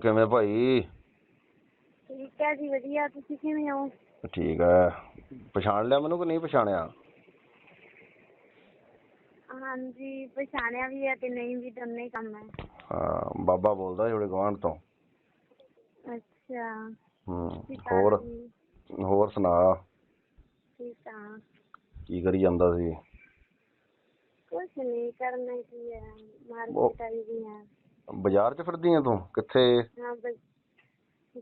ਕਿਵੇਂ ਭਾਈ? ਠੀਕ ਹੈ ਜੀ ਵਧੀਆ। ਤੁਸੀਂ ਕਿਵੇਂ ਹੋ? ਠੀਕ ਹੈ। ਪਛਾਣ ਲਿਆ ਮੈਨੂੰ ਕਿ ਨਹੀਂ ਪਛਾਣਿਆ? ਹਾਂਜੀ ਪਛਾਣਿਆ ਵੀ ਹੈ ਤੇ ਨਹੀਂ ਵੀ ਦੋਨੇ ਹੀ ਕੰਮ ਹੈ। ਹਾਂ ਬਾਬਾ ਬੋਲਦਾ ਜਿਹੜੇ ਗਵਾਂਢ ਤੋਂ। ਅੱਛਾ। ਹੂੰ ਹੋਰ? ਜੀ, ਹੋਰ ਸੁਣਾ? ਠੀਕ ਆ। ਕੀ ਕਰੀ ਜਾਂਦਾ ਸੀ? ਕੁਛ ਨਹੀਂ ਕਰਨਾ ਕੀ ਹੈ। ਉਹ- ਮਾਰਕੀਟ ਆਈ ਵੀ ਹੈ ਬਾਜ਼ਾਰ 'ਚ ਫਿਰਦੀ ਆ ਤੂੰ? ਕਿੱਥੇ? ਹਾਂ ਬ-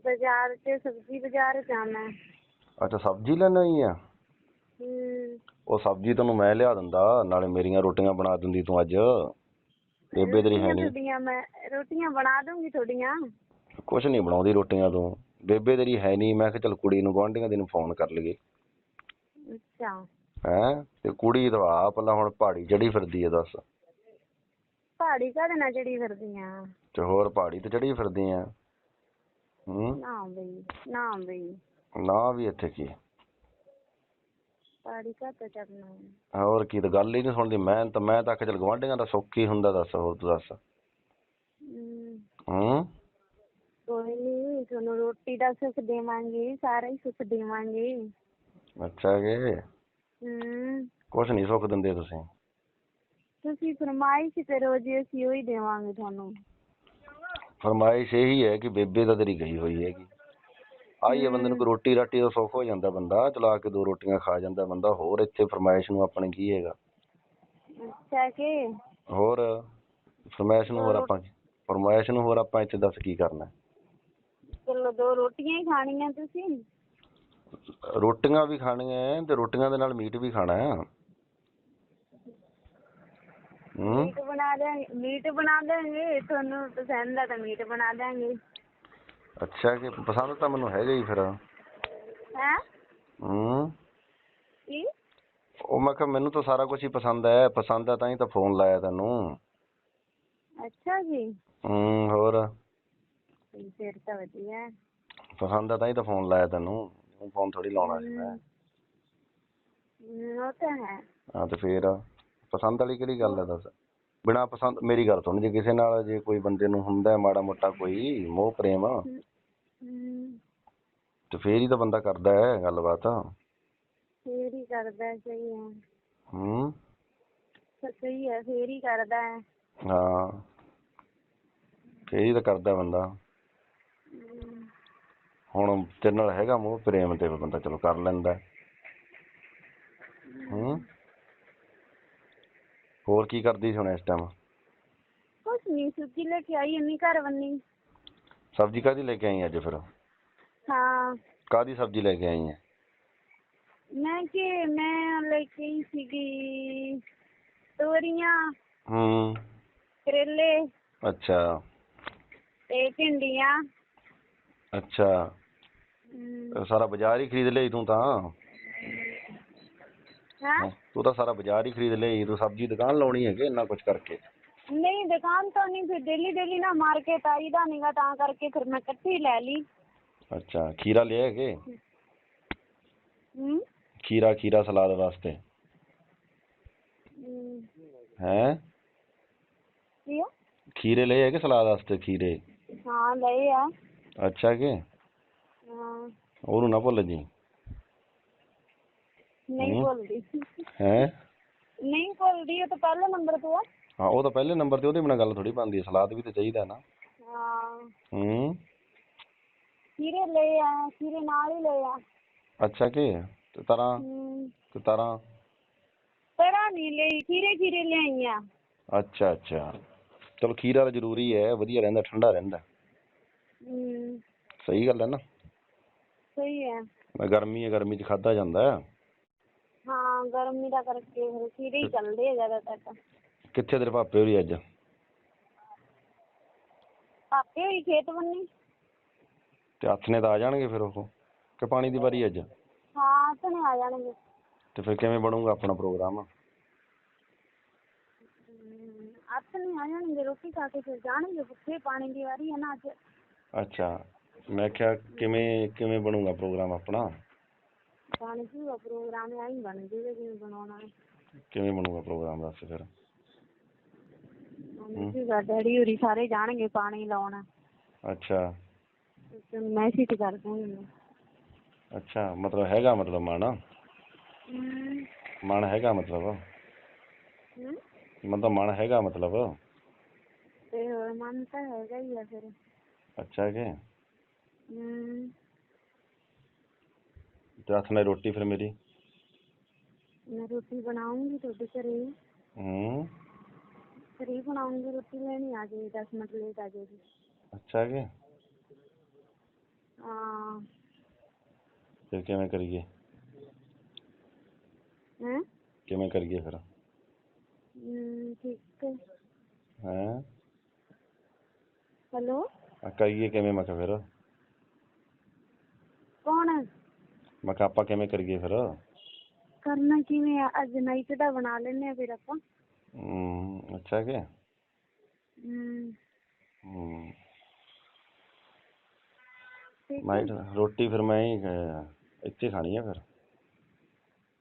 ਬਾਜ਼ਾਰ ਤੇ ਸਬਜ਼ੀ ਬਾਜ਼ਾਰ ਜਾਣਾ। ਹੈ ਅੱਛਾ ਸਬਜ਼ੀ ਲੈਣ ਆਈ ਆ? ਉਹ ਸਬਜ਼ੀ ਤੈਨੂੰ ਮੈਂ ਲਿਆ ਦਿੰਦਾ ਨਾਲੇ ਮੇਰੀਆਂ ਰੋਟੀਆਂ ਬਣਾ ਦਿੰਦੀ ਤੂੰ ਅੱਜ। ਬੇਬੇ ਤੇਰੀ ਹੈ ਰੋਟੀਆਂ ਨਹੀਂ। ਤੁਹਾਡੀਆਂ ਮੈਂ ਰੋਟੀਆਂ ਬਣਾ ਦੂੰਗੀ ਤੁਹਾਡੀਆਂ। ਕੁਛ ਨਹੀਂ ਬਣਾਉਂਦੀ ਰੋਟੀਆਂ ਤੂੰ। ਬੇਬੇ ਤੇਰੀ ਹੈ ਨਹੀਂ ਮੈਂ ਕਿਹਾ ਚੱਲ ਕੁੜੀ ਨੂੰ ਗੁਆਂਢੀਆਂ ਦੀ ਨੂੰ ਫੋਨ ਕਰ ਲਈਏ। ਅੱਛਾ। ਹੈਂ? ਤੇ ਕੁੜੀ ਤਾਂ ਆ ਪਹਿਲਾਂ ਹੁਣ ਪਹਾੜੀ ਚੜੀ ਫਿਰਦੀ ਆ ਦੱਸ। ਪਹਾੜੀ ਕਾਹਦੇ ਨਾਲ ਜਿਹੜੀ ਫਿਰਦੀਆਂ ਤੇ ਹੋਰ ਪਹਾੜੀ ਤੇ ਚੜੀ ਫਿਰਦੀ ਆ। ਹੂੰ? ਨਾ ਬਈ ਨਾ ਬਈ। ਨਾ ਵੀ ਇੱਥੇ ਕੀ? ਪਹਾੜੀ ਕਾਹਤੇ ਚੜਨਾ। ਹੋਰ ਕੀ ਤਾਂ ਗੱਲ ਹੀ ਨਹੀਂ ਸੁਣਦੀ। ਮੈਂ ਤਾਂ ਮੈਂ ਤਾਂ ਆਖਿਆ ਚੱਲ ਗੁਆਂਢੀਆਂ ਦਾ ਸੁੱਖ ਹੀ ਹੁੰਦਾ ਦੱਸ ਹੋਰ ਤੂੰ ਦੱਸ। ਹੂੰ। ਕੋਈ ਨਹੀਂ ਤੁਹਾਨੂੰ ਰੋਟੀ ਦਾ ਸੁੱਖ ਦੇਵਾਂਗੇ ਸਾਰਾ ਹੀ ਸੁੱਖ ਦੇਵਾਂਗੇ। ਅੱਛਾ ਕਿ ਹੂੰ। ਕੁਛ ਨਹੀਂ ਸੁੱਖ ਦਿੰਦੇ ਤੁਸੀਂ। ਤੁਸੀਂ ਫਰਮਾਇਸ਼ ਕਰੋ ਜੀ ਅਸੀਂ ਉਹੀ ਦੇਵਾਂਗੇ ਤੁਹਾਨੂੰ। ਫਰਮਾਇਸ਼ ਇਹੀ ਹੈ ਕਿ ਬੇਬੇ ਤਾਂ ਤੇਰੀ ਗਈ ਹੋਈ ਹੈਗੀ। ਆਈ ਹੈ ਬੰਦੇ ਨੂੰ ਕੋਈ ਰੋਟੀ ਰਾਟੀ ਦਾ ਸੁੱਖ ਹੋ ਜਾਂਦਾ ਬੰਦਾ ਚਲਾ ਕੇ ਦੋ ਰੋਟੀਆਂ ਖਾ ਜਾਂਦਾ ਬੰਦਾ ਹੋਰ ਇੱਥੇ ਫਰਮਾਇਸ਼ ਨੂੰ ਆਪਣੇ ਕੀ ਹੈਗਾ? ਅੱਛਾ ਕਿ? ਹੋਰ ਫਰਮਾਇਸ਼ ਨੂੰ ਹੋਰ ਆਪਾਂ ਫਰਮਾਇਸ਼ ਨੂੰ ਹੋਰ ਆਪਾਂ ਇੱਥੇ ਦੱਸ ਕੀ ਕਰਨਾ? ਚਲੋ ਦੋ ਰੋਟੀਆਂ ਹੀ ਖਾਣੀਆਂ ਤੁਸੀਂ। ਰੋਟੀਆਂ ਵੀ ਖਾਣੀਆਂ ਹੈ ਤੇ ਰੋਟੀਆਂ ਦੇ ਨਾਲ ਮੀਟ ਵੀ ਖਾਣਾ ਹੂੰ ਮੀਟ ਬਣਾ ਦੇਾਂਗੇ ਮੀਟ ਬਣਾ ਦੇਾਂਗੇ ਤੁਹਾਨੂੰ ਪਸੰਦ ਆ ਤਾਂ ਮੀਟ ਬਣਾ ਦੇਾਂਗੇ ਅੱਛਾ ਕਿ ਪਸੰਦ ਤਾਂ ਮੈਨੂੰ ਹੈਗਾ ਹੀ ਫਿਰ। ਹੈ? ਹੂੰ। ਕੀ? ਉਹ ਮੈਂ ਕਿਹਾ ਮੈਨੂੰ ਤਾਂ ਸਾਰਾ ਕੁਝ ਹੀ ਪਸੰਦ ਹੈ ਪਸੰਦ ਆ ਤਾਂ ਹੀ ਤਾਂ ਫੋਨ ਲਾਇਆ ਤੈਨੂੰ। ਅੱਛਾ ਜੀ। ਹੂੰ ਹੋਰ? ਫਿਰ ਤਾਂ ਵਧੀਆ। ਪਸੰਦ ਆ ਤਾਂ ਹੀ ਤਾਂ ਫੋਨ ਲਾਇਆ ਤੈਨੂੰ ਫੋਨ ਥੋੜੀ ਲਾਉਣਾ ਸੀ ਮੈਂ। ਉਹ ਤਾਂ ਹੈ। ਹਾਂ ਤੇ ਫੇਰ? ਪਸੰਦ ਵਾਲੀ ਕਿਹੜੀ ਗੱਲ ਹੈ ਦੱਸ? ਬਿਨਾ ਪਸੰਦ ਮੇਰੀ ਗੱਲ ਸੁਣ ਜੇ ਕਿਸੇ ਨਾਲ ਜੇ ਕੋਈ ਬੰਦੇ ਨੂੰ ਹੁੰਦਾ ਹੈ ਮਾੜਾ ਮੋਟਾ ਕੋਈ ਮੋਹ ਪ੍ਰੇਮ ਤੇ ਫੇਰ ਹੀ ਤਾਂ ਬੰਦਾ ਕਰਦਾ ਹੈ ਗੱਲਬਾਤ। ਫੇਰ ਹੀ ਕਰਦਾ ਹੈ, ਸਹੀ ਹੈ। ਹੂੰ। ਸਹੀ ਹੈ ਫੇਰ ਹੀ ਕਰਦਾ ਹੈ। ਹਾਂ। ਫੇਰ ਹੀ ਤਾਂ ਕਰਦਾ ਬੰਦਾ। ਹੁਣ ਤੇਰੇ ਨਾਲ ਹੈਗਾ ਮੋਹ ਪ੍ਰੇਮ ਤੇ ਬੰਦਾ ਚਲੋ ਕਰ ਲੈਂਦਾ ਹੈ। ਹੋਰ ਕੀ ਕਰਦੀ ਸੀ ਹੁਣ ਇਸ ਟਾਈਮ ਕੁਛ ਨਹੀਂ ਸਬਜ਼ੀ ਲੈ ਕੇ ਆਈ ਅੰਮੀ ਘਰ ਵੰਨੀ ਸਬਜ਼ੀ ਕਾਦੀ ਲੈ ਕੇ ਆਈ ਅੱਜ ਫਿਰ? ਹਾਂ। ਕਾਦੀ ਸਬਜ਼ੀ ਲੈ ਕੇ ਆਈ ਹੈ? ਮੈਂ ਕਿ ਮੈਂ ਲੈ ਕੇ ਆਈ ਸੀਗੀ ਤੋਰੀਆਂ ਹੂੰ। ਕਰੇਲੇ ਅੱਛਾ। ਤੇ ਭਿੰਡੀਆਂ। ਅੱਛਾ। ਹਮ, ਸਾਰਾ ਬਾਜ਼ਾਰ ਹੀ ਖਰੀਦ ਲਈ ਤੂੰ ਤਾਂ? ਹੈਂ? ਤੂੰ ਤਾਂ ਸਾਰਾ ਬਾਜ਼ਾਰ ਹੀ ਖਰੀਦ ਲਈ ਤੂੰ ਸਬਜ਼ੀ ਦੁਕਾਨ ਲਾਉਣੀ ਹੈਗੇ ਇੰਨਾ ਕੁਝ ਕਰਕੇ। ਨਹੀਂ ਦੁਕਾਨ ਤੋਂ ਨਹੀਂ ਫਿਰ ਡੇਲੀ ਡੇਲੀ ਨਾ ਮਾਰਕੀਟ ਆਈਦਾ ਨੀਗਾ ਤਾਂ ਕਰਕੇ ਫਿਰ ਮੈਂ ਇਕੱਠੀ ਲੈ ਲਈ। ਅੱਛਾ ਖੀਰਾ ਲਿਆ ਹੈਗੇ ਹੂੰ? ਖੀਰਾ ਖੀਰਾ ਸਲਾਦ ਵਾਸਤੇ। ਹੈ। ਕੀ ਆ? ਖੀਰੇ ਲਏ ਹੈਗੇ ਸਲਾਦ ਵਾਸਤੇ ਖੀਰੇ? ਹਾਂ ਲਏ ਆ। ਅੱਛਾ ਕਿ? ਹਾਂ। ਉਹਨੂੰ ਨਾ ਭੁੱਲ ਜੀ ਨਹੀਂ। ਭੁੱਲਦੀ। ਹੈ? ਨਹੀਂ ਭੁੱਲਦੀ ਉਹ ਤਾਂ ਪਹਿਲੇ ਨੰਬਰ ਤੇ ਆ। ਹਾਂ ਉਹ ਤਾਂ ਪਹਿਲੇ ਨੰਬਰ ਤੇ ਉਹਦੇ ਬਿਨਾਂ ਗੱਲ ਥੋੜੀ ਬਣਦੀ ਹੈ ਸਲਾਦ ਵੀ ਤਾਂ ਚਾਹੀਦਾ ਨਾ। ਹਾਂ। ਹੂੰ। ਖੀਰੇ ਲਏ ਆ ਖੀਰੇ ਨਾਲ ਹੀ ਲਏ ਆ। ਅੱਛਾ ਕਿ? ਤੇ ਤਰ੍ਹਾਂ ਹੂੰ। ਤੇ ਤਰ੍ਹਾਂ ਤਰਾ ਨਹੀਂ ਲਈ ਖੀਰੇ ਖੀਰੇ ਲਿਆਈ ਆ ਅੱਛਾ ਅੱਛਾ। ਚਲੋ ਖੀਰਾ ਜ਼ਰੂਰੀ ਹੈ ਵਧੀਆ ਰਹਿੰਦਾ ਠੰਡਾ ਰਹਿੰਦਾ। ਹੂੰ। ਸਹੀ ਗੱਲ ਹੈ ਨਾ। ਸਹੀ ਹੈ। ਮੈਂ ਗਰਮੀ ਹੈ ਗਰਮੀ 'ਚ ਖਾਦਾ ਜਾਂਦਾ ਹੈ। ਹਾਂ ਗਰਮੀ ਦਾ ਕਰਕੇ ਫਿਰ ਖੀਰੇ ਹੀ ਚੱਲਦੇ ਆ ਜ਼ਿਆਦਾਤਰ ਤਾਂ। ਕਿੱਥੇ ਤੇਰੇ ਪਾਪੇ ਹੋਰੀ ਅੱਜ? ਪਾਪੇ ਹੋਈ ਖੇਤ ਬੰਨੀ। ਤੇ ਹੱਥ ਨੇ ਤਾਂ ਆ ਜਾਣਗੇ ਫਿਰ ਉਹ ਕਿ ਪਾਣੀ ਦੀ ਵਾਰੀ ਅੱਜ? ਹਾਂ ਤਨੇ ਆ ਜਾਣਗੇ। ਤੇ ਫਿਰ ਕਿਵੇਂ ਬਣੂਗਾ ਆਪਣਾ ਪ੍ਰੋਗਰਾਮ? ਅੱਠ ਨਹੀਂ ਆ ਜਾਣਗੇ ਰੋਟੀ ਖਾ ਕੇ ਫਿਰ ਜਾਣਗੇ ਭੁੱਖੇ ਪਾਣੀ ਦੀ ਵਾਰੀ ਹੈ ਨਾ ਅੱਜ। ਅੱਛਾ ਮੈਂ ਕਿਹਾ ਕਿਵੇਂ ਕਿਵੇਂ ਬਣੂਗਾ ਪ੍ਰੋਗਰਾਮ ਆਪਣਾ? ਪਾਣੀ ਪੀਵਾ ਪ੍ਰੋਗਰਾਮ ਆਈ ਬਣ ਜੂਗਾ ਜਿਵੇਂ ਬਣਾਉਣਾ। ਹੈ ਕਿਵੇਂ ਬਣੂਗਾ ਪ੍ਰੋਗਰਾਮ ਦੱਸ ਫਿਰ? ਪਾਣੀ ਪੀਵਾ ਡੈਡੀ ਹੋਰੀ ਸਾਰੇ ਜਾਣਗੇ ਪਾਣੀ ਲਾਉਣ। ਅੱਛਾ। ਤੇ ਮੈਸੇਜ ਕਰ ਦੂੰਗੀ। ਮੈਂ ਅੱਛਾ ਮਤਲਬ ਹੈਗਾ ਮਤਲਬ ਮਨ? ਹਮ, ਮਨ ਹੈਗਾ ਮਤਲਬ? ਹਮ? ਮਤਲਬ ਮਨ ਹੈਗਾ ਮਤਲਬ? ਤੇ ਹੋਰ ਮਨ ਤਾਂ ਹੈਗਾ ਹੀ ਆ ਫਿਰ। ਅੱਛਾ ਕਿ? ਹਮ, ਤੇ ਹੱਥ ਨਾਲ ਰੋਟੀ ਫਿਰ ਮੇਰੀ? ਮੈਂ ਰੋਟੀ ਬਣਾਉਂਗੀ ਤੁਹਾਡੇ ਘਰੇ। ਹੂੰ। ਘਰੇ ਬਣਾਉਂਗੀ ਰੋਟੀ ਲੈਣੀ ਆ ਜਾਈ 10 ਮਿੰਟ ਲੇਟ ਆ ਜਾਏਗੀ। ਅੱਛਾ ਕਿ? ਹਾਂ। ਫਿਰ ਕਿਵੇਂ ਕਰੀਏ? ਹੈਂ? ਕਿਵੇਂ ਕਰੀਏ ਫਿਰ? ਠੀਕ ਹੈ। ਹੈਂ? ਹੈਲੋ? ਕਰੀਏ ਕਿਵੇਂ ਮੈਂ ਕਿਹਾ ਫਿਰ? ਕੌਣ? ਹੈ ਮੈਂ ਕਿਹਾ ਆਪਾਂ ਕਿਵੇਂ ਕਰੀਏ ਫਿਰ? ਕਰਨਾ ਕਿਵੇਂ ਆ? ਅੱਜ ਨਾਈਟ ਦਾ ਬਣਾ ਲੈਨੇ ਆ ਫਿਰ ਆਪਾਂ। ਹੂੰ ਅੱਛਾ ਕਿ? ਹੂੰ। ਠੀਕ ਮੈਂ ਹੈ ਰੋਟੀ ਫਿਰ ਮੈਂ ਹੀ ਅਹ, ਇੱਥੇ ਖਾਣੀ ਆ ਫਿਰ।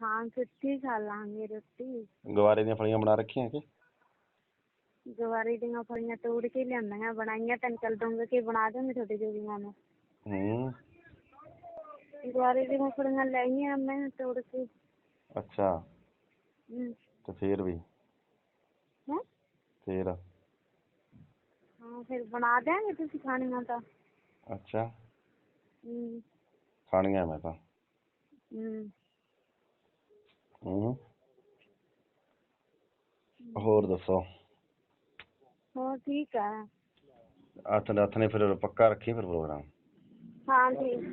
ਹਾਂ ਕਿੱਥੇ ਖਾ ਲਾਂਗੇ ਰੋਟੀ। ਗਵਾਰੇ ਦੀਆਂ ਫਲੀਆਂ ਬਣਾ ਰੱਖੀਆਂ ਕਿ? ਗਵਾਰੀ ਦੀਆਂ ਫਲੀਆਂ ਤੋੜ ਕੇ ਲਿਆਂਦੀਆਂ ਬਣਾਈਆਂ ਤਾਂ ਅੰਕਲ ਦੋਗੇ ਕਿ ਬਣਾ ਦੋਗੇ ਤੁਹਾਡੇ ਜੋਗੀਆਂ ਨੂੰ। ਹੂੰ। ਗਵਾਰੀ ਦੀਆਂ ਫਲੀਆਂ ਲਈਆਂ ਮੈਂ ਤੋੜ ਕੇ। ਅੱਛਾ। ਹਮ, ਤੇ ਫੇਰ ਵੀ? ਹੈਂ? ਫੇਰ? ਹਾਂ ਫਿਰ ਬਣਾ ਦਿਆਂਗੇ ਤੁਸੀਂ ਖਾਣੀਆਂ ਤਾਂ। ਅੱਛਾ। ਹਮ, ਖਾਣੀਆਂ ਮੈਂ ਤਾਂ। ਹਮ, ਹੂੰ। ਹੋਰ ਦੱਸੋ? ਹੋਰ ਠੀਕ ਆ। ਹੱਥ ਨੇ ਫਿਰ ਪੱਕਾ ਰੱਖੀ ਫਿਰ ਪ੍ਰੋਗਰਾਮ? ਹਾਂ ਠੀਕ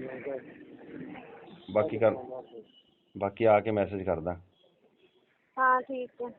ਬਾਕੀ ਕਰ ਬਾਕੀ ਆ ਕੇ ਮੈਸੇਜ ਕਰਦਾ। ਹਾਂ ਠੀਕ ਹੈ।